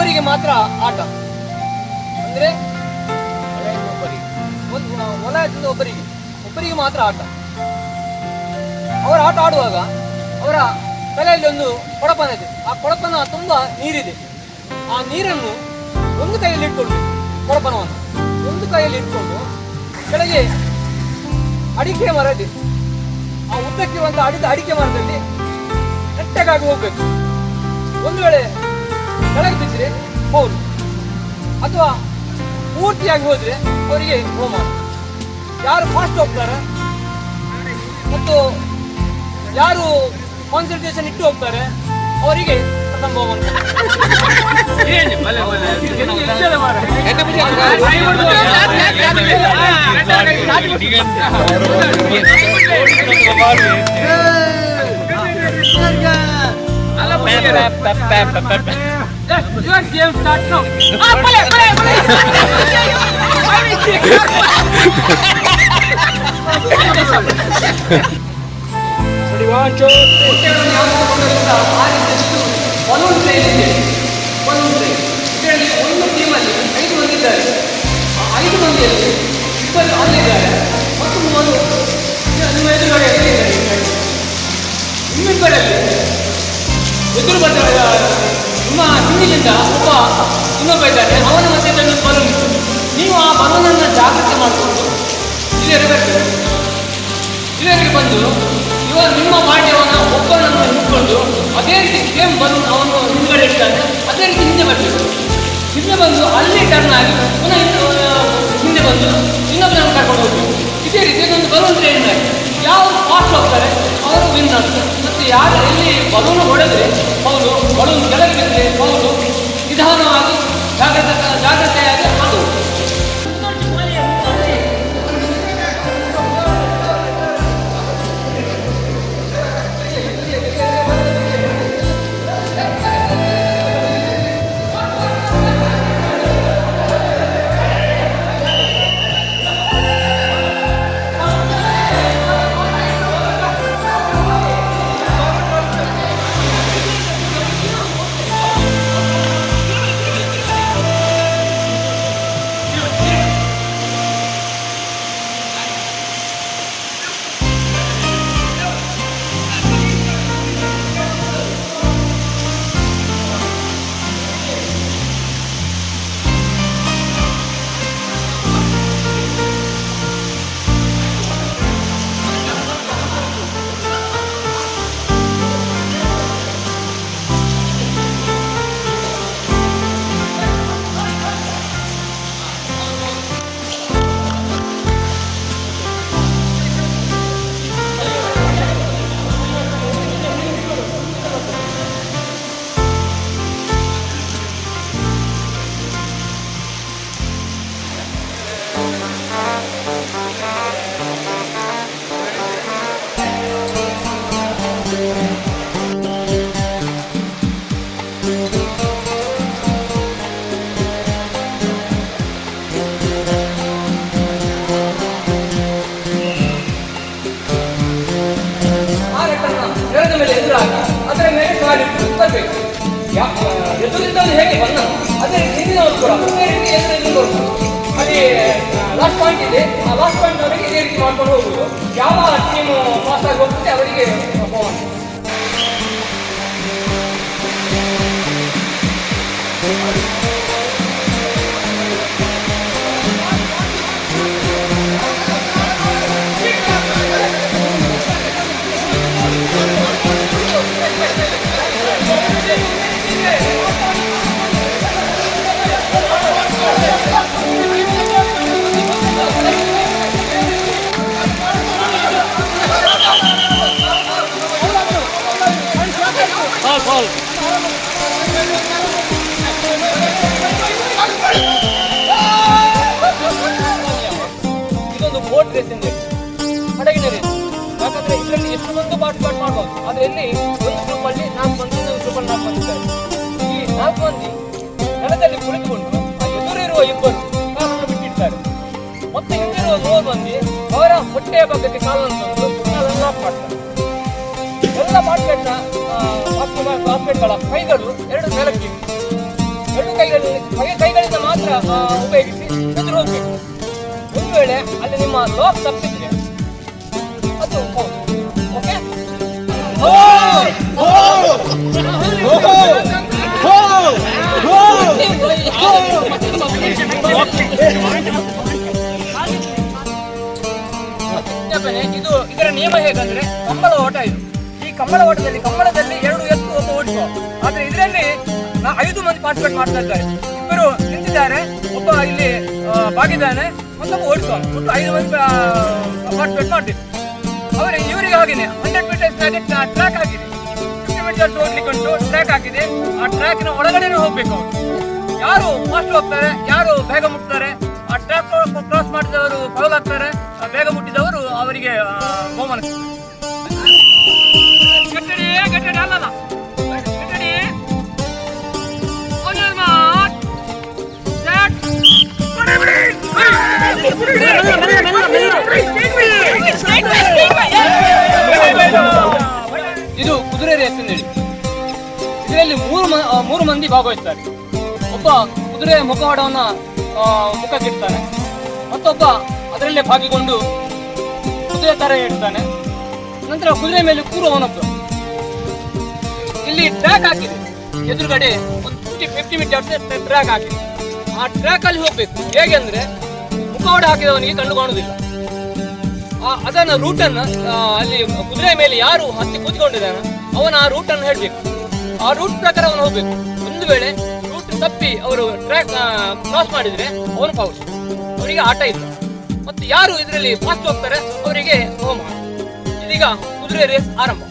ಒಬ್ಬರಿಗೆ ಮಾತ್ರ ಆಟ. ಅಂದ್ರೆ ಒಬ್ಬರಿಗೆ. ಒಬ್ಬರಿಗೆ. ಒಬ್ಬರಿಗೆ ಮಾತ್ರ ಆಟ. ಅವರ ಆಟ ಆಡುವಾಗ ಅವರ ತಲೆಯಲ್ಲಿ ಒಂದು ಕೊಡಪನ ಇದೆ. ಆ ಕೊಡಪನ ತುಂಬಾ ನೀರಿದೆ. ಆ ನೀರನ್ನು ಒಂದು ಕೈಯಲ್ಲಿ ಇಟ್ಕೊಂಡು, ಕೊಡಪನವನ್ನು ಒಂದು ಕೈಯಲ್ಲಿ ಇಟ್ಕೊಂಡು ಕೆಳಗೆ ಅಡಿಕೆ ಮರ ಇದೆ ಆ ಉದ್ದಕ್ಕಿರುವಂತಹ ಅಡಿದ ಅಡಿಕೆ ಮರದಲ್ಲಿ ನೆಟ್ಟಗಾಗಿ ಹೋಗ್ಬೇಕು. ಒಂದು ವೇಳೆ ಕೆಳಗೆ ಬಿದ್ದರೆ ಹೌದು ಅಥವಾ ಪೂರ್ತಿಯಾಗಿ ಹೋದ್ರೆ ಅವರಿಗೆ ಹೋಮ ಯಾರು ಫಾಸ್ಟ್ ಹೋಗ್ತಾರೆ ಮತ್ತು ಯಾರು ಕಾನ್ಸಂಟ್ರೇಷನ್ ಇಟ್ಟು ಹೋಗ್ತಾರೆ ಅವರಿಗೆ ಪ್ರಥಮ ಬಹುಮಾನ Your game start now. Ah, boleh, boleh, boleh. Ready, one, two, three. Balloon play. ಇದ್ದಾನೆ ಅವನ ಮಧ್ಯದಲ್ಲಿ ಒಂದು ಬಲೂನ್ ಇತ್ತು. ನೀವು ಆ ಬಲೂನನ್ನು ಜಾಗೃತಿ ಮಾಡಿಕೊಂಡು ಇಲ್ಲಿರಬೇಕು ಇಲ್ಲಿ ಬಂದು ಇವಾಗ ನಿಮ್ಮ ಪಾಠ್ಯವನ್ನು ಒಬ್ಬನನ್ನು ಹಿಡ್ಕೊಂಡು ಅದೇ ರೀತಿ ಸೇಮ್ ಬಲೂನ್ ಅವನು ಹಿಂದ್ಗಡೆ ಇಟ್ಟಾನೆ ಅದೇ ರೀತಿ ಹಿಂದೆ ಬರಬೇಕು ಹಿಂದೆ ಬಂದು ಅಲ್ಲಿ ಟರ್ನ್ ಆಗಿ ಪುನಃ ಹಿಂದೆ ಬಂದು ಇನ್ನೊಬ್ಬನನ್ನು ಕರ್ಕೊಂಡು ಹೋಗ್ಬೇಕು ಇದೇ ರೀತಿ ಇದೊಂದು ಬಲೂನ್ ಟ್ರೈನ್ ಆಗಿ. ಯಾರು ಫಾಸ್ಟ್ ಹೋಗ್ತಾರೆ, ಅವರು ವಿನ್ ಆಗ್ತಾರೆ. ಮತ್ತು ಯಾರು ಇಲ್ಲಿ ಬಲೂನು ಹೊಡೆದ್ರೆ ಮೇಲೆ ಎದುರಾಗಿ ಅದರ ಮೇಲೆ ಕಾಲಿಟ್ಟು ಬರಬೇಕು ಎದುರಿಂದ ಹೇಗೆ ಬಂದ ಅದೇ ರೀತಿ ಹಿಂದಿನವರು ಕೂಡ ಅದೇ ರೀತಿ ಎದುರಿಂದ ಬರುವುದು ಅದೇ ಲಾಸ್ಟ್ ಪಾಯಿಂಟ್ ಇದೆ. ಆ ಲಾಸ್ಟ್ ಪಾಯಿಂಟ್ ಅವರಿಗೆ ಇದೇ ರೀತಿ ಮಾಡ್ಕೊಂಡು ಹೋಗುವುದು ಯಾವ ಇದೊಂದು ಬೋಟ್ ರೇಸ್ ಎಂದು ಹಡಗಿನ ರೇಸ್ ಯಾಕಂದ್ರೆ ಇದರಲ್ಲಿ ಎಷ್ಟು ಮಂದಿ ಪಾರ್ಟಿಸಿಪೇಟ್ ಮಾಡ್ಬೋದು. ಅದರಲ್ಲಿ ಒಂದು ಗ್ರೂಪ್ ಅಲ್ಲಿ ನಾಲ್ಕು ಮಂದಿ ಇನ್ನೊಂದು ಗ್ರೂಪ್ ಅಲ್ಲಿ ನಾಲ್ಕು ಮಂದಿ ಈ ನಾಲ್ಕು ಮಂದಿ ನೆಲದಲ್ಲಿ ಕುಳಿತುಕೊಂಡು ಆ ಎದುರಿರುವ ಇಬ್ಬರು ಕಾಲನ್ನು ಬಿಟ್ಟಿರ್ತಾರೆ. ಮತ್ತೆ ಹಿಂದಿರುವ ಮೂರು ಮಂದಿ ಅವರ ಹೊಟ್ಟೆಯ ಭಾಗಕ್ಕೆ ಕಾಲನ್ನು ತಂದು ಕಾಲನ್ನು ಲಾಕ್ ಮಾಡ್ತಾರೆ. ಎಲ್ಲ ಶಿವಕುಮಾರ್ ಕಾರ್ಪೊರೇಟ್ಗಳ ಕೈಗಳು ಎರಡು ಮೇಲಕ್ಕಿವೆ ಎರಡು ಕೈಗಳಲ್ಲಿ ಕೈ ಕೈಗಳಿಂದ ಮಾತ್ರ ಉಪಯೋಗಿಸಿ ಎದುರು ಒಂದು ವೇಳೆ ಅಲ್ಲಿ ನಿಮ್ಮ ಲಾಕ್ ತಪ್ಪಿದ್ರೆ ಅದು ಓಕೆ ಇದು ಇದರ ನಿಯಮ ಹೇಗಂದ್ರೆ ಕಂಬಳ ಓಟ ಇದು ಈ ಕಂಬಳ ಓಟದಲ್ಲಿ ಕಂಬಳದಲ್ಲಿ ಐದು ಮಂದಿ ಪಾರ್ಟಿಸಿಪೇಟ್ ಮಾಡ್ತಾ ಇದ್ದಾರೆ. ಇಬ್ಬರು ನಿಂತಿದ್ದಾರೆ, ಒಬ್ಬ ಇಲ್ಲಿ ಬಾಗಿದ್ದಾನೆ, ಮತ್ತೊಬ್ಬ ಓಡಿಸುವ. ಒಟ್ಟು ಐದು ಮಂದಿ ಪಾರ್ಟಿಸಿಪೇಟ್ ಮಾಡ್ತಿದ್ರು ಅವರ ಇವರಿಗೆ ಹಾಗೇನೆ ಹಂಡ್ರೆಡ್ ಮೀಟರ್ಸ್ ಟ್ರ್ಯಾಕ್ ಆಗಿದೆ. ಫಿಫ್ಟಿ ಮೀಟರ್ಸ್ ಹೋಗ್ಲಿಕ್ಕೆ ಉಂಟು ಟ್ರ್ಯಾಕ್ ಆಗಿದೆ. ಆ ಟ್ರ್ಯಾಕಿನ ಒಳಗಡೆನೆ ಹೋಗ್ಬೇಕು ಅವರು. ಯಾರು ಫಾಸ್ಟ್ ಹೋಗ್ತಾರೆ, ಯಾರು ಬೇಗ ಮುಟ್ತಾರೆ, ಆ ಟ್ರ್ಯಾಕ್ ಕ್ರಾಸ್ ಮಾಡಿದವರು ಫೌಲ್ ಆಗ್ತಾರೆ ಬೇಗ ಮುಟ್ಟಿದವರು ಅವರಿಗೆ ಬಹುಮಾನ ಕಟ್ಟಡ ಗಟ್ಟಡಿ ಅಲ್ಲಲ್ಲ. ಭಾಗವಹಿಸ್ತಾರೆ ಒಬ್ಬ ಕುದುರೆ ಮುಖವಾಡವನ್ನ ಮುಖಕ್ಕಿಡ್ತಾನೆ. ಮತ್ತೊಬ್ಬ ಅದರಲ್ಲೇ ಭಾಗಿಗೊಂಡು ಕುದುರೆ ತರ ಇಡ್ತಾನೆ. ನಂತರ ಕುದುರೆ ಮೇಲೆ ಕೂರುವವನೊಬ್ಬ ಇಲ್ಲಿ ಟ್ರ್ಯಾಕ್ ಹಾಕಿದೆ. ಎದುರುಗಡೆ ಒಂದು ಫಿಫ್ಟಿ ಫಿಫ್ಟಿ ಮೀಟರ್ಸ್ ಟ್ರ್ಯಾಕ್ ಹಾಕಿದೆ. ಆ ಟ್ರ್ಯಾಕ್ ಅಲ್ಲಿ ಹೋಗ್ಬೇಕು. ಹೇಗೆ ಅಂದ್ರೆ, ಮುಖವಾಡ ಹಾಕಿದವನಿಗೆ ಕಣ್ಣು ಕಾಣುವುದಿಲ್ಲ. ಆ, ಅದನ್ನ ರೂಟನ್ನ ಅಲ್ಲಿ ಕುದುರೆ ಮೇಲೆ ಯಾರು ಹತ್ತಿ ಕೂತ್ಕೊಂಡಿದ್ದಾನ, ಅವನ ಆ ರೂಟನ್ನು ಹೇಳ್ಬೇಕು. ಆ ರೂಟ್ ಪ್ರಕಾರ ಅವನು ಹೋಗ್ಬೇಕು. ಒಂದು ವೇಳೆ ರೂಟ್ ತಪ್ಪಿ ಅವರು ಟ್ರ್ಯಾಕ್ ಕ್ರಾಸ್ ಮಾಡಿದ್ರೆ ಅವನು ಫೌಲ್ ಅವರಿಗೆ ಆಟ ಇಲ್ಲ. ಮತ್ತು ಯಾರು ಇದರಲ್ಲಿ ಫಾಸ್ಟ್ ಹೋಗ್ತಾರೆ, ಅವರಿಗೆ ಹೋಮ. ಇದೀಗ ಕುದುರೆ ರೇಸ್ ಆರಂಭ.